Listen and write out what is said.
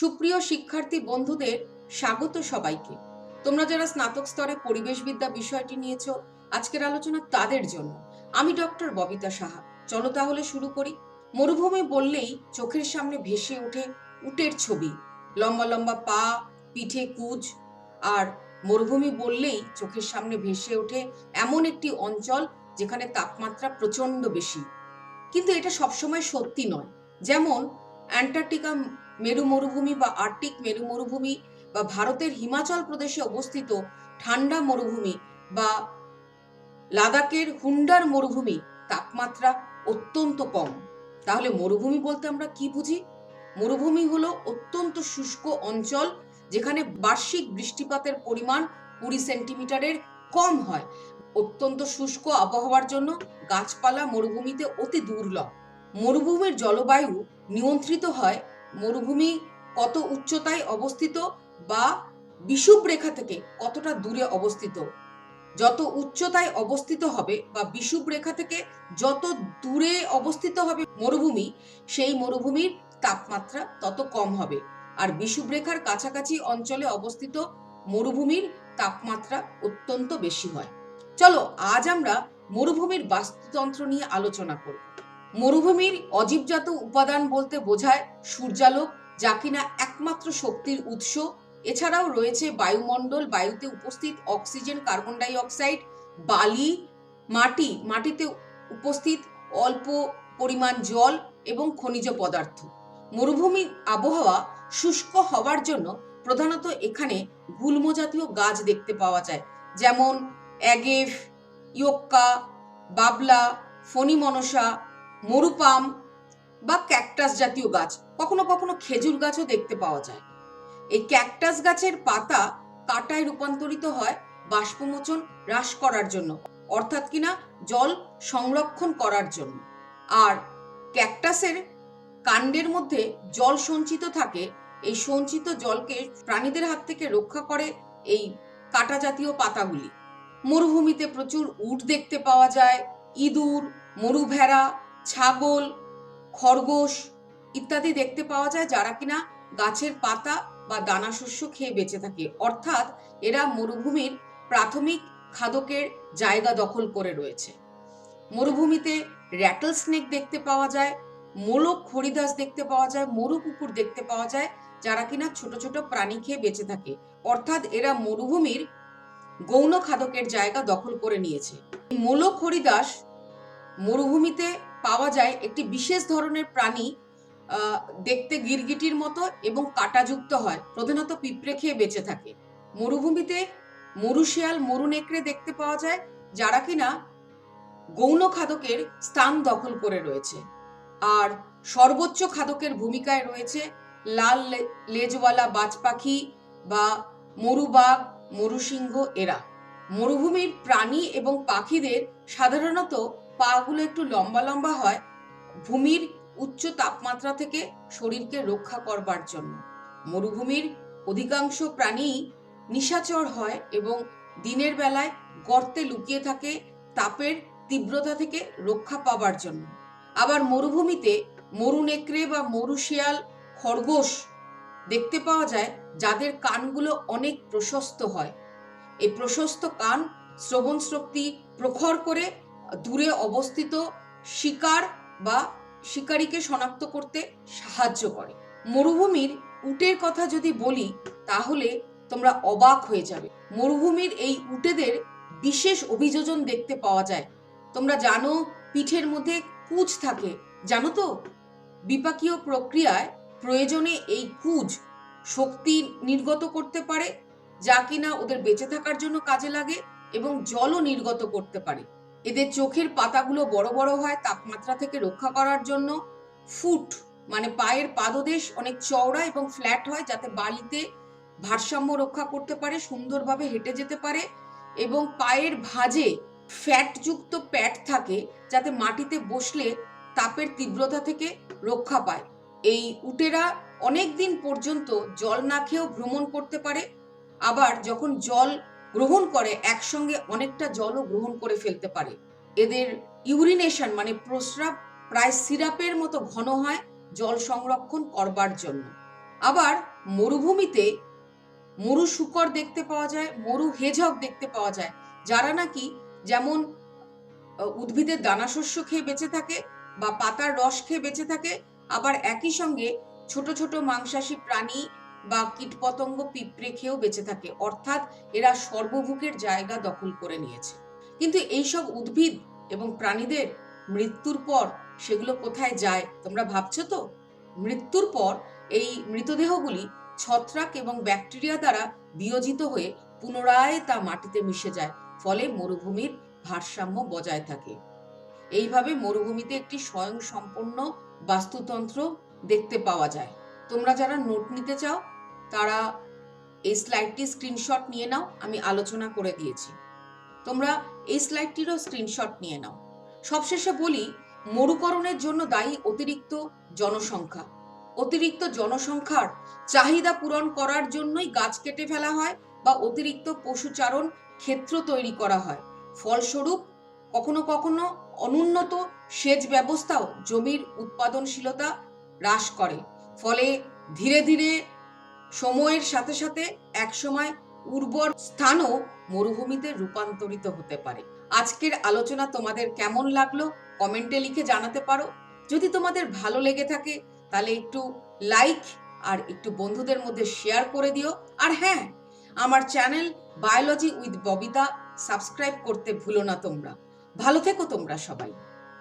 সুপ্রিয় শিক্ষার্থী বন্ধুদের, স্বাগত সবাইকে। তোমরা যারা স্নাতক স্তরে পরিবেশবিদ্যা বিষয়টি নিয়েছো, আজকের আলোচনা তাদের জন্য। আমি ডক্টর ববিতা সাহা। চলো তাহলে শুরু করি। মরুভূমি বললেই চোখের সামনে ভেসে ওঠে উটের ছবি। লম্বা লম্বা পা, পিঠে কুজ। আর মরুভূমি বললেই চোখের সামনে ভেসে ওঠে এমন একটি অঞ্চল যেখানে তাপমাত্রা প্রচণ্ড বেশি। কিন্তু এটা সবসময় সত্যি নয়। যেমন অ্যান্টার্কটিকা মেরু মরুভূমি বা আর্কটিক মেরু মরুভূমি বা ভারতের হিমাচল প্রদেশে অবস্থিত ঠান্ডা মরুভূমি বা লাদাখের হুন্ডার মরুভূমি তাপমাত্রা অত্যন্ত কম। তাহলে মরুভূমি বলতে আমরা কি বুঝি? মরুভূমি হলো অত্যন্ত শুষ্ক অঞ্চল যেখানে বার্ষিক বৃষ্টিপাতের পরিমাণ কুড়ি সেন্টিমিটারের কম হয়। অত্যন্ত শুষ্ক আবহাওয়ার জন্য গাছপালা মরুভূমিতে অতি দুর্লভ। মরুভূমির জলবায়ু নিয়ন্ত্রিত হয় মরুভূমি কত উচ্চতায় অবস্থিত বা বিষুব রেখা থেকে কতটা দূরে অবস্থিত? যত উচ্চতায় অবস্থিত হবে বা বিষুব রেখা থেকে যত দূরে অবস্থিত হবে মরুভূমি, সেই মরুভূমির তাপমাত্রা তত কম হবে। আর বিষুব রেখার কাছাকাছি অঞ্চলে অবস্থিত মরুভূমির তাপমাত্রা অত্যন্ত বেশি হয়। চলো আজ আমরা মরুভূমির বাস্তুতন্ত্র নিয়ে আলোচনা করব মরুভূমির অজীবজাত উপাদান বলতে বোঝায় সূর্যালোক, যা কিনা একমাত্র শক্তির উৎস। এছাড়াও রয়েছে বায়ুমণ্ডল, বায়ুতে উপস্থিত অক্সিজেন, কার্বন ডাই অক্সাইড বালি, মাটি। মাটিতে উপস্থিত অল্প পরিমাণ জল এবং খনিজ পদার্থ। মরুভূমির আবহাওয়া শুষ্ক হওয়ার জন্য প্রধানত এখানে গুল্ম জাতীয় গাছ দেখতে পাওয়া যায়, যেমন অ্যাগেভ ইয়োক্কা, বাবলা, ফণিমনসা মরুপাম বা ক্যাকটাস জাতীয় গাছ, কখনো কখনো খেজুর গাছও দেখতে পাওয়া যায়। এই ক্যাকটাস গাছের পাতা কাটায় রূপান্তরিত হয় বাষ্পমোচন হ্রাস করার জন্য, অর্থাৎ কিনা জল সংরক্ষণ করার জন্য। আর ক্যাকটাসের কাণ্ডের মধ্যে জল সঞ্চিত থাকে, এই সঞ্চিত জলকে প্রাণীদের হাত থেকে রক্ষা করে এই কাটা জাতীয় পাতাগুলি। মরুভূমিতে প্রচুর উট দেখতে পাওয়া যায়, ইঁদুর মরু ভেড়া ছাগল, খরগোশ ইত্যাদি দেখতে পাওয়া যায় যারা কিনা গাছের পাতা বা দানা শস্য খেয়ে বেঁচে থাকে। অর্থাৎ এরা মরুভূমির প্রাথমিক খাদকের জায়গা দখল করে রয়েছে। মরুভূমিতে র্যাটল স্নেক দেখতে পাওয়া যায়, মোলক হরিদাস দেখতে পাওয়া যায়, মরু কুকুর দেখতে পাওয়া যায় যারা কিনা ছোট ছোট প্রাণী খেয়ে বেঁচে থাকে। অর্থাৎ এরা মরুভূমির গৌণ খাদকের জায়গা দখল করে নিয়েছে। মোলক হরিদাস মরুভূমিতে পাওয়া যায় একটি বিশেষ ধরনের প্রাণী দেখতে গিরগিটির মতো এবং কাঁটাযুক্ত হয়। প্রধানত পিঁপড়ে খেয়ে বেঁচে থাকে। মরুভূমিতে মরুশিয়াল মরু নেকড়ে দেখতে পাওয়া যায়, যারা কিনা গৌণ খাদকের স্থান দখল করে রয়েছে। আর সর্বোচ্চ খাদকের ভূমিকায় রয়েছে লাল লেজওয়ালা বাজ পাখি বা মরুবাগ মরুসিংহ এরা। মরুভূমির প্রাণী এবং পাখিদের সাধারণত পাগুলো একটু লম্বা লম্বা হয়, ভূমির উচ্চ তাপমাত্রা থেকে শরীরকে রক্ষা করবার জন্য। মরুভূমির অধিকাংশ প্রাণী নিশাচর হয় এবং দিনের বেলায় গর্তে লুকিয়ে থাকে তাপের তীব্রতা থেকে রক্ষা পাবার জন্য। আবার মরুভূমিতে মরু নেকড়ে বা মরু শিয়াল খরগোশ দেখতে পাওয়া যায়, যাদের কানগুলো অনেক প্রশস্ত হয়। এই প্রশস্ত কান শ্রবণ শক্তি প্রখর করে দূরে অবস্থিত শিকার বা শিকারীকে শনাক্ত করতে সাহায্য করে। মরুভূমির উটের কথা যদি বলি, তাহলে তোমরা অবাক হয়ে যাবে। মরুভূমির এই উটেদের বিশেষ অভিযোজন দেখতে পাওয়া যায়। তোমরা জানো, পিঠের মধ্যে কুচ থাকে। জানো তো? বিপাকীয় প্রক্রিয়ায় প্রয়োজনে এই কুজ শক্তি নির্গত করতে পারে, যা কিনা ওদের বেঁচে থাকার জন্য কাজে লাগে এবং জলও নির্গত করতে পারে। এদের চোখের পাতাগুলো বড় বড় হয় তাপমাত্রা থেকে রক্ষা করার জন্য। ফুট মানে পায়ের পাদদেশ অনেক চওড়া এবং ফ্ল্যাট হয় যাতে বালিতে ভারসাম্য রক্ষা করতে পারে, সুন্দরভাবে হেঁটে যেতে পারে এবং পায়ের ভাঁজে ফ্যাটযুক্ত প্যাড থাকে যাতে মাটিতে বসলে তাপের তীব্রতা থেকে রক্ষা পায়। এই উটেরা অনেক দিন পর্যন্ত জল না খেয়েও ভ্রমণ করতে পারে। আবার যখন জল গ্রহণ করে একসঙ্গে অনেকটা জলও গ্রহণ করে ফেলতে পারে। এদের ইউরিনেশন মানে প্রস্রাব প্রায় সিরাপের মতো ঘন হয় জল সংরক্ষণ করবার জন্য। আবার মরুভূমিতে মরু শুকর দেখতে পাওয়া যায়, মরু হেজক দেখতে পাওয়া যায়, যারা নাকি যেমন উদ্ভিদের দানাশস্য খেয়ে বেঁচে থাকে বা পাতার রস খেয়ে বেঁচে থাকে, আবার একই সঙ্গে ছোট ছোট মাংসাশী প্রাণী বা কীটপতঙ্গ পিঁপড়ে খেয়েও বেঁচে থাকে। অর্থাৎ এরা সর্বভুকের জায়গা দখল করে নিয়েছে। কিন্তু এইসব উদ্ভিদ এবং প্রাণীদের মৃত্যুর পর সেগুলো কোথায় যায়, তোমরা ভাবছ তো? মৃত্যুর পর এই মৃতদেহগুলি ছত্রাক এবং ব্যাকটেরিয়া দ্বারা বিয়োজিত হয়ে পুনরায় তা মাটিতে মিশে যায়, ফলে মরুভূমির ভারসাম্য বজায় থাকে। এইভাবে মরুভূমিতে একটি স্বয়ং সম্পূর্ণ বাস্তুতন্ত্র দেখতে পাওয়া যায়। তোমরা যারা নোট নিতে চাও, তারা এই স্লাইডটি স্ক্রিনশট নিয়ে নাও, আমি আলোচনা করে দিয়েছি। তোমরা এই স্লাইডটিরও স্ক্রিনশট নিয়ে নাও। সবশেষে বলি, মরুকরণের জন্য দায়ী অতিরিক্ত জনসংখ্যা। অতিরিক্ত জনসংখ্যার চাহিদা পূরণ করার জন্যই গাছ কেটে ফেলা হয় বা অতিরিক্ত পশুচারণ ক্ষেত্র তৈরি করা হয়। ফলস্বরূপ, কখনো কখনো অনুন্নত সেচ ব্যবস্থাও জমির উৎপাদনশীলতা হ্রাস করে। ফলে ধীরে ধীরে সময়ের সাথে সাথে একসময় উর্বর স্থানও মরুভূমিতে রূপান্তরিত হতে পারে। আজকের আলোচনা তোমাদের কেমন লাগল কমেন্টে লিখে জানাতে পারো। যদি তোমাদের ভালো লেগে থাকে, তাহলে একটু লাইক আর একটু বন্ধুদের মধ্যে শেয়ার করে দিও। আর হ্যাঁ আমার channel biology with Babita subscribe করতে ভুলো না তোমরা। ভালো থেকো তোমরা সবাই।